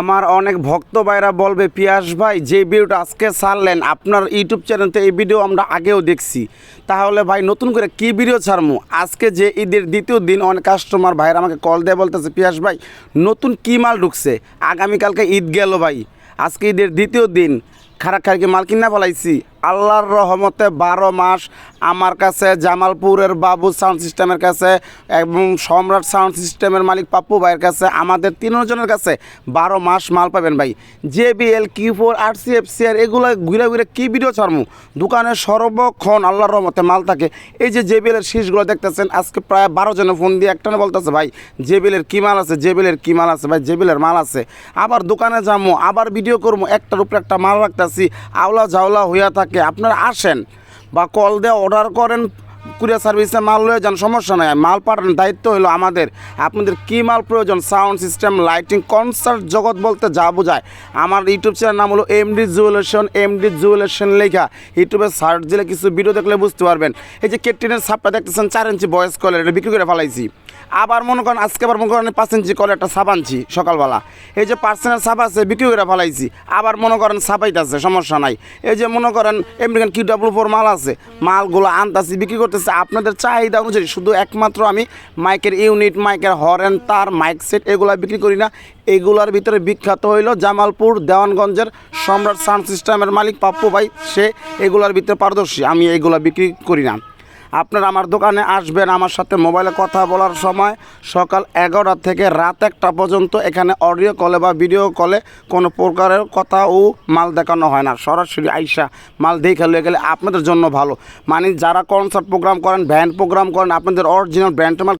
আমার। অনেক ভক্ত ভাইরা বলবে পিয়াস ভাই যে ভিডিওটা আজকে ছাড়লেন আপনার ইউটিউব চ্যানেলতে এই ভিডিও আমরা আগেও দেখছি। তাহলে ভাই নতুন করে কি ভিডিও ছাড়মু? আজকে যে ঈদের দ্বিতীয় দিন অনেক কাস্টমার ভাইরা আমাকে কল দিয়ে বলতেছে পিয়াস ভাই নতুন কী মাল ঢুকছে? আগামীকালকে ঈদ গেল ভাই। আজকে ঈদের দ্বিতীয় দিন। খারাপ খারাপ মাল কিনা ফেলাইছি। আল্লাহর রহমতে বারো মাস আমার কাছে জামালপুরের বাবু সাউন্ড সিস্টেমের কাছে এবং সম্রাট সাউন্ড সিস্টেমের মালিক পাপ্পু ভাইয়ের কাছে, আমাদের তিনজনের কাছে বারো মাস মাল পাবেন ভাই। J B L Q four, R C F C আর এগুলো ঘুরে ঘুরে কী ভিডিও ছাড়মু? দোকানে সর্বক্ষণ আল্লাহর রহমতে মাল থাকে। এই যে জে বি এলের শীষগুলো দেখতেছেন, আজকে প্রায় বারো জনে ফোন দিয়ে একটা বলতেছে, ভাই জে বি এলের কী মাল আছে? জে বি এলের কী মাল আছে? ভাই জে বি এলের মাল আছে। আবার দোকানে যাব আবার ভিডিও করব একটার উপরে একটা মাল রাখতেছি। আওলা ঝাওলা হইয়া থাকে আপনারা আসেন বা কল দিয়ে অর্ডার করেন কুরিয়ার সার্ভিসে মাল লয়ে যান, সমস্যা নাই। মাল পাঠানোর দায়িত্ব হলো আমাদের। আপনাদের কী মাল প্রয়োজন? সাউন্ড সিস্টেম, লাইটিং, কনসার্ট জগৎ বলতে যা বোঝায়। আমার ইউটিউব চ্যানেল নাম হলো এমডি জুয়েলেশন এমডি জুয়েলেশন লেখা। ইউটিউবে সার্চ দিলে কিছু ভিডিও দেখলে বুঝতে পারবেন। এই যে কেটিনের সাপটা দেখতেছেন, চার ইঞ্চি বয়স কলের এটা বিক্রি করে ফেলাইছি। আবার মনে করেন, আজকে আবার মনে করেন পাঁচ ইঞ্চি কলে একটা সাপ আনছি সকালবেলা। এই যে পার্সেন্টের সাপ আছে, বিক্রি করে ফেলাইছি। আবার মনে করেন সাপাইতেছে সমস্যা নাই। এই যে মনে করেন আমেরিকান কিউ ডাব্লু ফোর মাল আছে, মালগুলো আনতাছি, বিক্রি করতেছে আপনাদের চাহিদা অনুযায়ী শুধু একমাত্র আমি মাইকের ইউনিট, মাইকের হরেন, তার মাইক সেট এগুলো বিক্রি করি না। এগুলার ভিতরে বিখ্যাত হইল জামালপুর, দেওয়ানগঞ্জের সম্রাট সাউন্ড সিস্টেমের মালিক পাপ্পু ভাই। সে এগুলোর ভিতরে পারদর্শী, আমি এগুলো বিক্রি করি না। আপনারা আমার দোকানে আসবেন, আমার সাথে মোবাইলে কথা বলার সময় সকাল এগারোটা থেকে রাত একটা পর্যন্ত এখানে অডিও কলে বা ভিডিও কলে কোনো প্রকারের কথা ও মাল দেখানো হয় না। সরাসরি আইসা মাল দেখে লয়ে গেলে আপনাদের জন্য ভালো। মানে যারা কনসার্ট প্রোগ্রাম করেন ব্যান্ড প্রোগ্রাম করেন, আপনাদের অরিজিনাল ব্যান্ড মাল